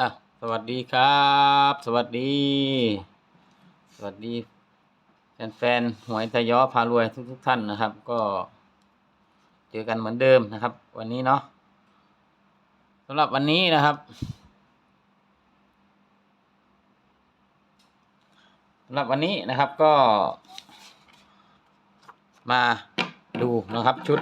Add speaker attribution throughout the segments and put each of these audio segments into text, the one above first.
Speaker 1: อะสวัสดีครับ สวัสดี สวัสดี แฟนๆหวยทะยอพารวยทุกทุกๆท่านนะครับ ก็เจอกันเหมือนเดิมนะครับ วันนี้เนาะสำหรับวันนี้นะครับสำหรับวันนี้นะครับก็ มาดูนะครับชุด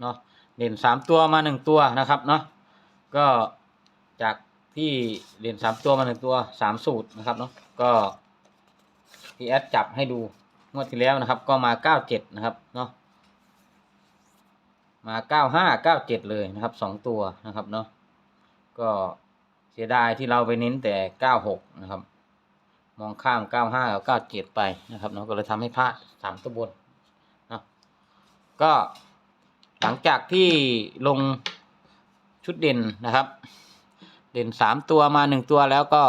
Speaker 1: เนาะเด่นสามตัวมาหนึ่งตัวนะครับเนาะก็จาก ที่เด่นสามตัวมาหนึ่งตัวสามสูตรนะครับเนาะก็พี่แอดจับให้ดูงวดที่แล้วนะครับ ก็มาเก้าเจ็ดนะครับเนาะมาเก้าห้าเก้าเจ็ดเลยนะครับสองตัวนะครับเนาะก็เสียดายที่เราไปเน้นแต่เก้าหกนะครับ มองข้ามเก้าห้ากับเก้าเจ็ดไปนะครับเนาะก็เลยทำให้พลาดสามตัวบนเนาะก็หลังจากที่ลงชุดเด่นนะครับ เด่นสามตัวมาหนึ่งตัวแล้วก็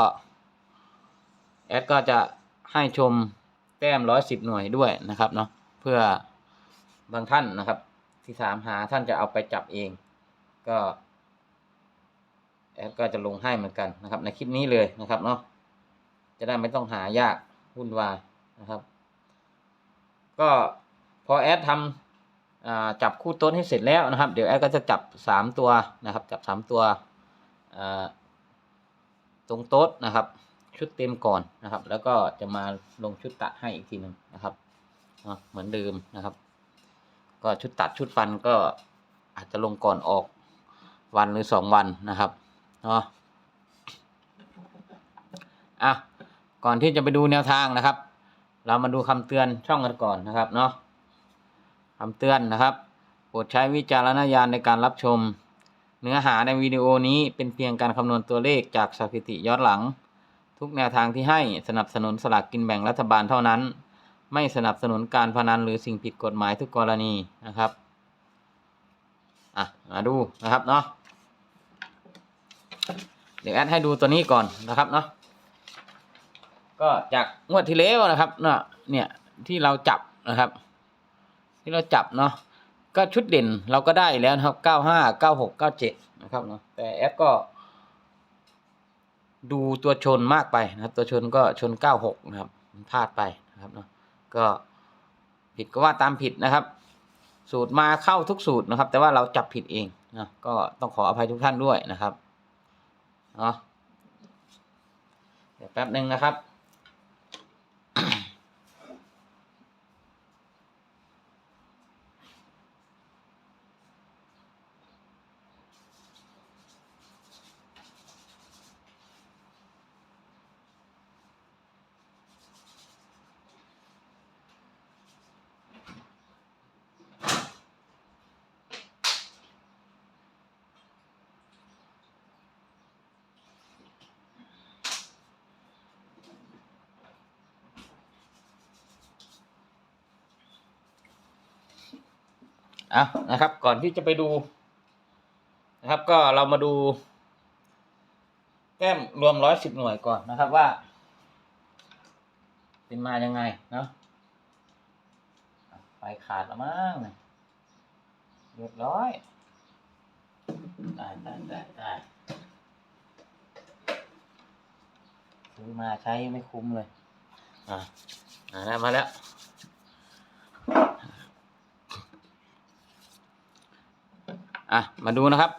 Speaker 1: แอดก็จะให้ชมแต้มร้อยสิบหน่วยด้วยนะครับเนาะเพื่อบางท่านนะครับ ที่ถามหาท่านจะเอาไปจับเองก็แอดก็จะลงให้เหมือนกันนะครับ ในคลิปนี้เลยนะครับเนาะจะได้ไม่ต้องหายากวุ่นวายนะครับ ก็พอแอดทำจับคู่ต้นให้เสร็จแล้วนะครับ เดี๋ยวแอดก็จะจับสามตัวนะครับ จับสามตัว ตรงโต๊ดนะครับ ชุดเต็มก่อนนะครับ แล้วก็จะมาลงชุดตัดให้อีกทีหนึ่งนะครับเนาะเหมือนเดิมนะครับ ก็ชุดตัดชุดฟันก็อาจจะลงก่อนออกวันหรือสองวันนะครับเนาะอะก่อนที่จะไปดูแนวทางนะครับ เรามาดูคำเตือนช่องกันก่อนนะครับเนาะคำเตือนนะครับโปรดใช้วิจารณญาณในการรับชม เนื้อหาในวิดีโอนี้เป็นเพียงการคำนวณตัวเลขจากสถิติย้อนหลัง ทุกแนวทางที่ให้สนับสนุนสลากกินแบ่งรัฐบาลเท่านั้น ไม่สนับสนุนการพนันหรือสิ่งผิดกฎหมายทุกกรณีนะครับอะมาดูนะครับเนาะเดี๋ยวแอดให้ดูตัวนี้ก่อนนะครับเนาะก็จากงวดที่แล้วนะครับเนาะเนี่ยที่เราจับนะครับ ที่เราจับเนาะ ก็ชุดเด่นเราก็ได้แล้วนะครับเก้าห้าเก้าหกเก้าเจ็ดนะครับเนาะ แต่แอดก็ ดูตัวชนมากไปนะครับ ตัวชนก็ชนเก้าหกนะครับพลาดไปนะครับเนาะ ก็ผิดก็ว่าตามผิดนะครับ สูตรมาเข้าทุกสูตรนะครับ แต่ว่าเราจับผิดเองนะก็ต้องขออภัยทุกท่านด้วยนะครับเนาะเดี๋ยวแป๊บหนึ่งนะครับ อะนะครับ ก่อนที่จะไปดูนะครับ ก็เรามาดูแต้มรวมร้อยสิบหน่วยก่อนนะครับว่า เป็นมายังไงเนาะไฟขาดล้วมั้งเนี่ยรียบร้อยได้ได้ได้ได้ซื้อมาใช้ไม่คุ้มเลย อะอ่าได้มาแล้ว อะมาดูนะครับ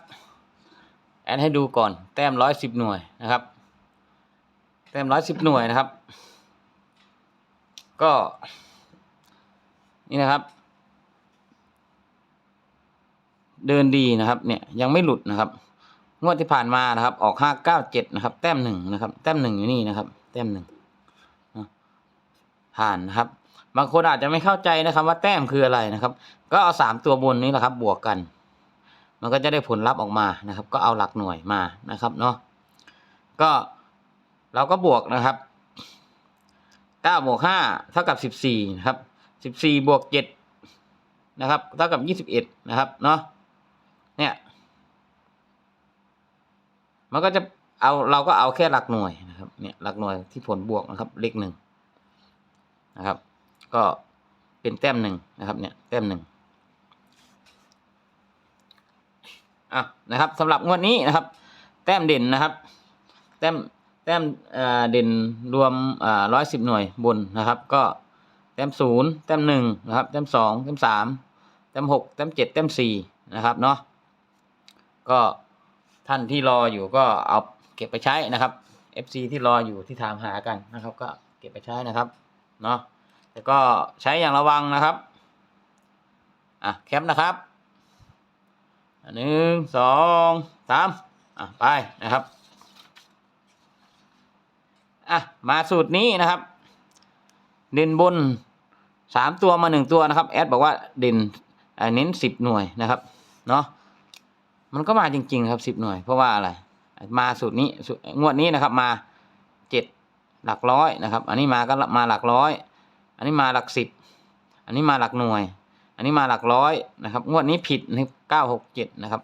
Speaker 1: แอดให้ดูก่อน แต้มร้อยสิบหน่วยนะครับ แต้มร้อยสิบหน่วยนะครับ ก็ นี่นะครับ เดินดีนะครับ เนี่ยยังไม่หลุดนะครับ งวดที่ผ่านมานะครับ ออกห้าเก้าเจ็ดนะครับ แต้มหนึ่งนะครับ แต้มหนึ่งอยู่นี่นะครับ แต้มหนึ่งผ่านนะครับ บางคนอาจจะไม่เข้าใจนะครับ ว่าแต้มคืออะไรนะครับ ก็เอาสามตัวบนนี้แหละครับ บวกกัน มันก็จะได้ผลลัพธ์ออกมานะครับ ก็เอาหลักหน่วยมานะครับเนาะก็เราก็บวกนะครับเก้าบวกห้าเท่ากับสิบสี่นะครับสิบสี่บวกเจ็ดนะครับเท่ากับยี่สิบเอ็ดนะครับเนาะเนี่ยมันก็จะเอาเราก็เอาแค่หลักหน่วยนะครับเนี่ยหลักหน่วยที่ผลบวกนะครับเลขหนึ่งนะครับ ก็เป็นแต้มหนึ่งนะครับเนี่ยแต้มหนึ่ง อะนะครับสำหรับงวดนี้นะครับ แต้มเด่นนะครับต้มแต้มเด่นรวมร้อยสิบหน่วยบนนะครับ ก็แต้มศูนย์แต้มหนึ่งนะครับแต้มสองแต้มสามแต้มหกแต้มเจ็ดแต้มสี่นะครับเนาะก็ท่านที่รออยู่ก็เอาเก็บไปใช้นะครับ FC ที่รออยู่ที่ถามหากันนะครับ ก็เก็บไปใช้นะครับเนาะแต่ก็ใช้อย่างระวังนะครับอะแคปนะครับ หนึ่งสองสามอะไปนะครับอะมาสูตรนี้นะครับ เด่นบนสามตัวมาหนึ่งตัวนะครับแอดบอกว่าเด่นเน้นสิบหน่วยนะครับเนาะมันก็มาจริง ๆ ครับสิบหน่วย เพราะว่าอะไร มาสูตรนี้งวดนี้นะครับ มาเจ็ดหลักร้อยนะครับ อันนี้มาก็มาหลักร้อย อันนี้มาหลักสิบอันนี้มาหลักหน่วย อันนี้มาหลักร้อยนะครับ งวดนี้ผิดนะครับ เก้าหกเจ็ดนะครับ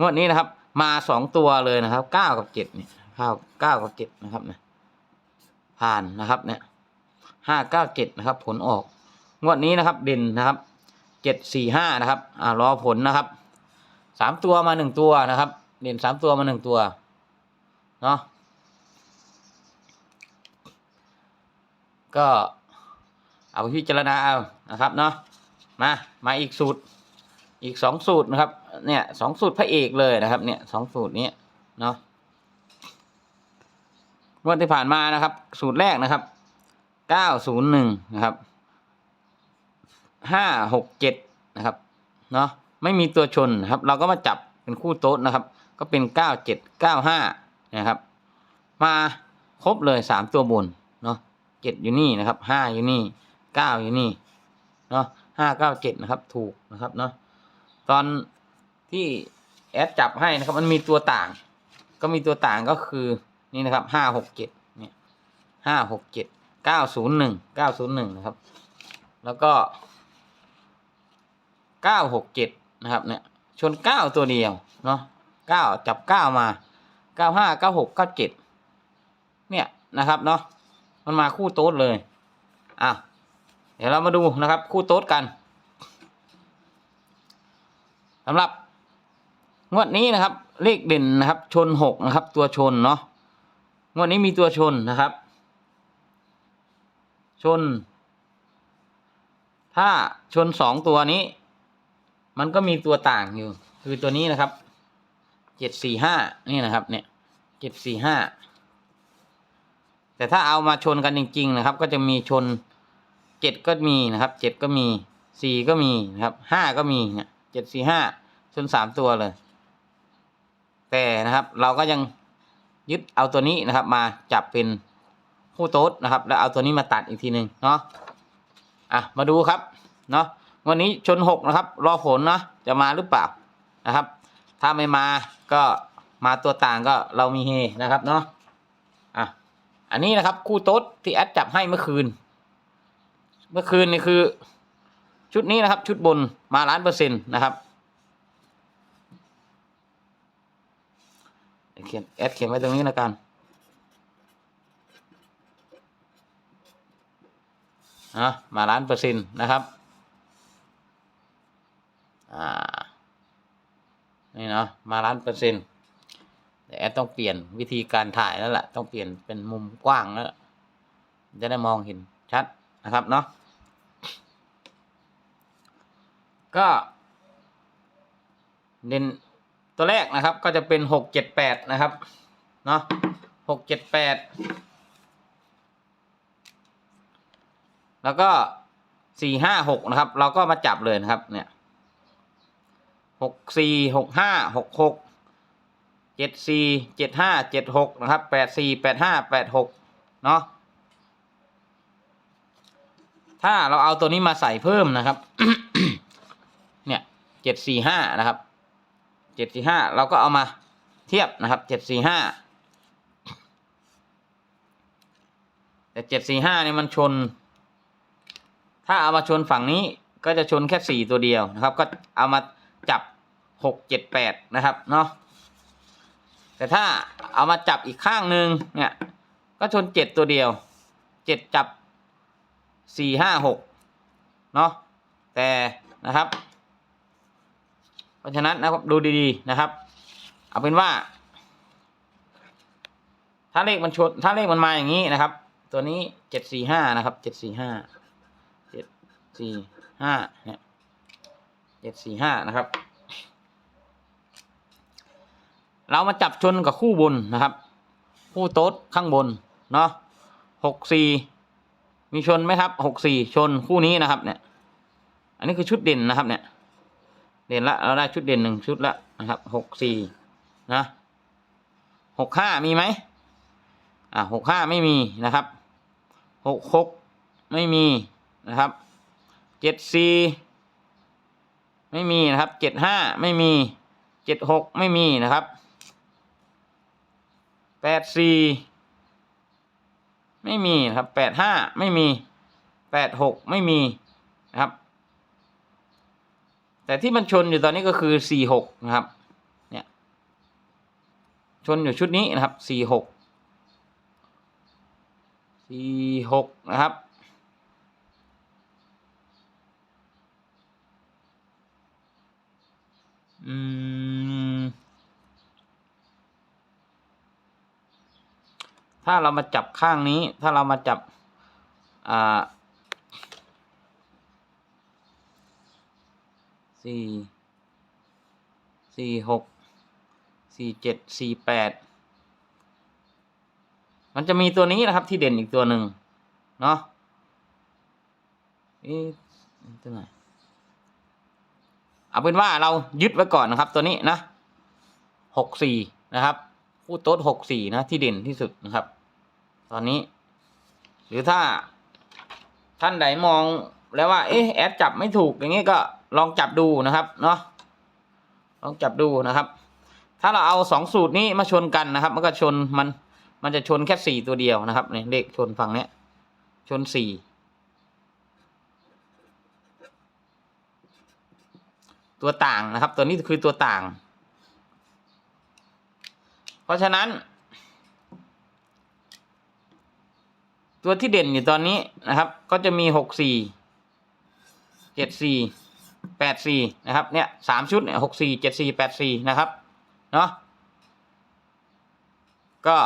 Speaker 1: งวดนี้นะครับ มาสองตัวเลยนะครับเก้ากับเจ็ดเนี่ยเก้าเก้ากับเจ็ดนะครับเนี่ยผ่านนะครับเนี่ยห้าเก้าเจ็ดนะครับ ผลออกงวดนี้นะครับเด่นนะครับเจ็ดสี่ห้านะครับอ่ารอผลนะครับสามตัวมาหนึ่งตัวนะครับ เด่นสามตัวมาหนึ่งตัวเนาะก็เอาไปพิจารณาเอานะครับเนาะมามาอีกสูตร อีกสองสูตรนะครับ เนี่ยสองสูตรพระเอกเลยนะครับ เนี่ยสองสูตรนี้เนาะงวดที่ผ่านมานะครับ สูตรแรกนะครับเก้าศูนย์หนึ่งนะครับห้าหกเจ็ดนะครับเนาะไม่มีตัวชนนะครับ เราก็มาจับเป็นคู่โต๊ดนะครับ ก็เป็นเก้าเจ็ดเก้าห้านะครับ มาครบเลยสามตัวบนเนาะเจ็ดอยู่นี่นะครับห้าอยู่นี่เก้าอยู่นี่เนาะห้าเก้าเจ็ดนะครับ ถูกนะครับเนาะ ตอนที่แอดจับให้นะครับ มันมีตัวต่าง ก็มีตัวต่างก็คือนี่นะครับห้าหกเจ็ดเนี่ยห้าหกเจ็ดเก้าศูนย์หนึ่งเก้าศูนย์หนึ่งนะครับ แล้วก็เก้าหกเจ็ดนะครับเนี่ยชนเก้าตัวเดียวเนาะเก้าจับเก้ามาเก้าห้าเก้าหกเก้าเจ็ดเนี่ยนะครับเนาะมันมาคู่โต๊ดเลยอะเดี๋ยวเรามาดูนะครับ คู่โต๊ดกัน สำหรับงวดนี้นะครับ เลขเด่นนะครับ ชนหกนะครับ ตัวชนเนาะงวดนี้มีตัวชนนะครับ ชน ถ้าชนสองตัวนี้ มันก็มีตัวต่างอยู่ คือตัวนี้นะครับเจ็ดสี่ห้านี่นะครับ เนี่ยเจ็ดสี่ห้าแต่ถ้าเอามาชนกันจริง ๆ นะครับ ก็จะมีชนเจ็ดก็มีนะครับเจ็ดก็มีสี่ก็มีนะครับห้าก็มีเนี่ยเจ็ดสี่ห้า ชนสามตัวเลย แต่นะครับเราก็ยังยึดเอาตัวนี้นะครับ มาจับเป็นคู่โต๊ดนะครับ แล้วเอาตัวนี้มาตัดอีกทีหนึ่งเนาะอะมาดูครับเนาะวันนี้ชนหกนะครับ รอผลเนาะจะมาหรือเปล่านะครับ ถ้าไม่มาก็มาตัวต่างก็เรามีเฮนะครับเนาะอะอันนี้นะครับ คู่โต๊ดที่แอดจับให้เมื่อคืน เมื่อคืนนี่คือ ชุดนี้นะครับ ชุดบนมาล้านเปอร์เซ็นต์นะครับ เขียนแอดเขียนไว้ตรงนี้แล้วกันนะมาล้านเปอร์เซ็นต์นะครับอ่านี่เนาะมาล้านเปอร์เซ็นต์แต่แอดต้องเปลี่ยนวิธีการถ่ายแล้วแหละต้องเปลี่ยนเป็นมุมกว้างแล้วจะได้มองเห็นชัดนะครับเนาะก็เด่น ตัวแรกนะครับก็จะเป็นหกเจ็ดแปดนะครับเนาะหกเจ็ดแปดแล้วก็สี่ห้าหกนะครับ เราก็มาจับเลยนะครับเนี่ยหกสี่หกห้าหกหกเจ็ดสี่เจ็ดห้าเจ็ดหกนะครับแปดสี่แปดห้าแปดหกเนาะถ้าเราเอาตัวนี้มาใส่เพิ่มนะครับ เนี่ยเจ็ดสี่ห้านะครับ จ็ดสี่ห้าเราก็เอามาเทียบนะครับเจ็ดสี่ห้าแต่เจ็ดสี่ห้าเนี่ยมันชน ถ้าเอามาชนฝั่งนี้ก็จะชนแค่สี่ตัวเดียวนะครับ ก็เอามาจับหกเจ็ดแปดนะครับเนาะแต่ถ้าเอามาจับอีกข้างหนึ่งเนี่ยก็ชนเจ็ดตัวเดียวเจ็ดจับสี่ห้าหกเนาะแต่นะครับ เพราะฉะนั้นนะครับดูดีๆนะครับ เอาเป็นว่า ถ้าเลขมันชนถ้าเลขมันมาอย่างนี้นะครับ ตัวนี้เจ็ดสี่ห้านะครับเจ็ดสี่ห้าเจ็ดสี่ห้าเนี่ยเจ็ดสี่ห้านะครับ เรามาจับชนกับคู่บนนะครับ คู่โต๊ดข้างบนเนาะหกสี่มีชนไหมครับหกสี่ชนคู่นี้นะครับ เนี่ย อันนี้คือชุดเด่นนะครับเนี่ย เด่นละเราได้ชุดเด่นหนึ่งชุดละนะครับหกสี่นะหกห้ามีไหมอ่าหกห้าไม่มีนะครับหกหกไม่มีนะครับเจ็ดสี่ไม่มีนะครับเจ็ดห้าไม่มีเจ็ดหกไม่มีนะครับแปดสี่ไม่มีนะครับแปดห้าไม่มีแปดหกไม่มีนะครับ แต่ที่มันชนอยู่ตอนนี้ก็คือสี่หกนะครับ เนี่ย ชนอยู่ชุดนี้นะครับสี่หกสี่หกนะครับอืมถ้าเรามาจับข้างนี้ ถ้าเรามาจับ อ่า สี่สี่หกสี่เจ็ดสี่แปดมันจะมีตัวนี้นะครับที่เด่นอีกตัวหนึ่งเนาะเอ๊ะตัวไหนเอาเป็นว่าเรายึดไว้ก่อนนะครับ ตัวนี้นะหกสี่นะครับผู้โต๊ดหกสี่นะที่เด่นที่สุดนะครับ ตอนนี้ หรือถ้าท่านใดมองแล้วว่า เอ๊ะแอดจับไม่ถูกอย่างงี้ก็ ลองจับดูนะครับเนาะลองจับดูนะครับ ถ้าเราเอาสองสูตรนี้มาชนกันนะครับ มันก็ชนมันมันจะชนแค่สี่ตัวเดียวนะครับเนี่ยเลขชนฝั่งเนี้ยชนสี่ตัวต่างนะครับ ตัวนี้คือตัวต่าง เพราะฉะนั้น ตัวที่เด่นอยู่ตอนนี้นะครับ ก็จะมีหกสี่เจ็ดสี่ แปดสี่นะครับเนี่ยสามชุดเนี่ยหกสี่เจ็ดสี่แปดสี่นะครับเนาะก็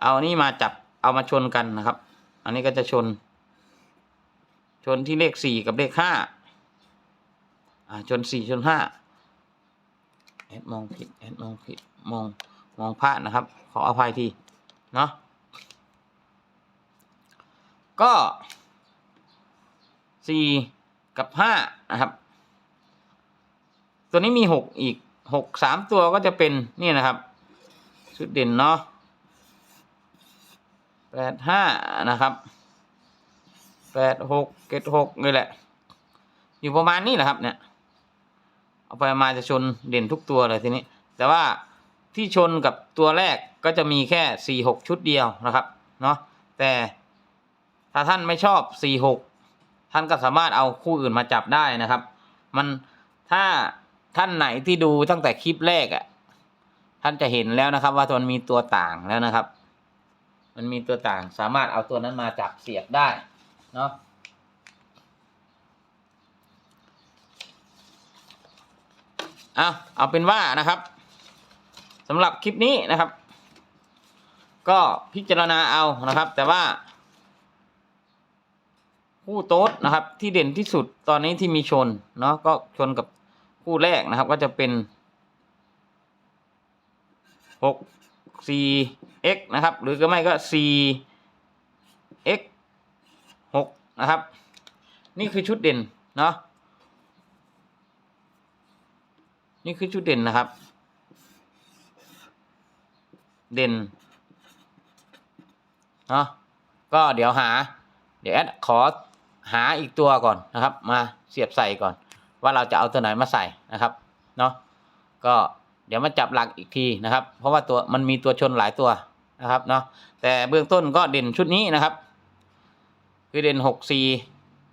Speaker 1: เอานี่มาจับเอามาชนกันนะครับ อันนี้ก็จะชน ชนที่เลขสี่กับเลขห้าอ่าชนสี่ชนห้าแอดมองผิดแอดมองผิดมองมองพลาดนะครับ ขออภัยทีเนาะก็ สี่กับห้านะครับ ตัวนี้มีหกอีกหกสามตัวก็จะเป็นนี่นะครับ ชุดเด่นเนาะแปดห้านะครับแปดหกเจ็ดหกนี่แหละ อยู่ประมาณนี้แหละครับ เนี่ย เอาไปมาจะชนเด่นทุกตัวเลยทีนี้ แต่ว่าที่ชนกับตัวแรกก็จะมีแค่สี่หกชุดเดียวนะครับ เนาะแต่ถ้าท่านไม่ชอบสี่หก ท่านก็สามารถเอาคู่อื่นมาจับได้นะครับ มันถ้าท่านไหนที่ดูตั้งแต่คลิปแรกอะ่ะท่านจะเห็นแล้วนะครับ ว่ามันมีตัวต่างแล้วนะครับ มันมีตัวต่างสามารถเอาตัวนั้นมาจับเสียบได้เนาะเอาเอาเป็นว่านะครับสำหรับคลิปนี้นะครับ ก็พิจารณาเอานะครับ แต่ว่า คู่โต๊ดนะครับ ที่เด่นที่สุดตอนนี้ที่มีชนเนาะก็ชนกับคู่แรกนะครับ ก็จะเป็นหกสี่ x นะครับ หรือก็ไม่ก็สี่ x หกนะครับ นี่คือชุดเด่นเนาะนี่คือชุดเด่นนะครับ เด่นเนาะก็เดี๋ยวหา เดี๋ยวแอดขอ หาอีกตัวก่อนนะครับ มาเสียบใส่ก่อน ว่าเราจะเอาตัวไหนมาใส่นะครับเนาะก็เดี๋ยวมาจับหลักอีกทีนะครับ เพราะว่าตัวมันมีตัวชนหลายตัวนะครับเนาะแต่เบื้องต้นก็เด่นชุดนี้นะครับ คือเด่นหกซี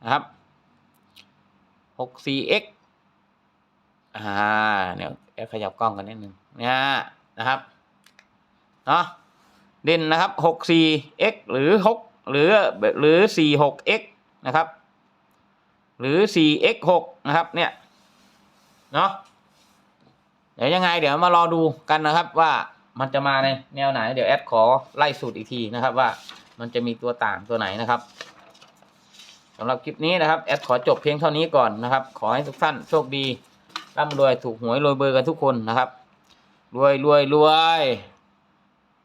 Speaker 1: นะครับหกสี่ x อ่าเดี๋ยวแอดขยับกล้องกันนิดนึงเนี่ยนะครับเนาะเด่นนะครับหกสี่ x หรือหกหรือหรือสี่หก x นะครับ หรือสี่ x หกนะครับเนี่ยเนาะเดี๋ยวยังไง เดี๋ยวมารอดูกันนะครับว่ามันจะมาในแนวไหน เดี๋ยวแอดขอไล่สูตรอีกทีนะครับว่ามันจะมีตัวต่างตัวไหนนะครับสำหรับคลิปนี้นะครับแอดขอจบเพียงเท่านี้ก่อนนะครับ ขอให้ทุกท่านโชคดีร่ำรวยถูกหวยรวยเบอร์กันทุกคนนะครับรวยรวยรวย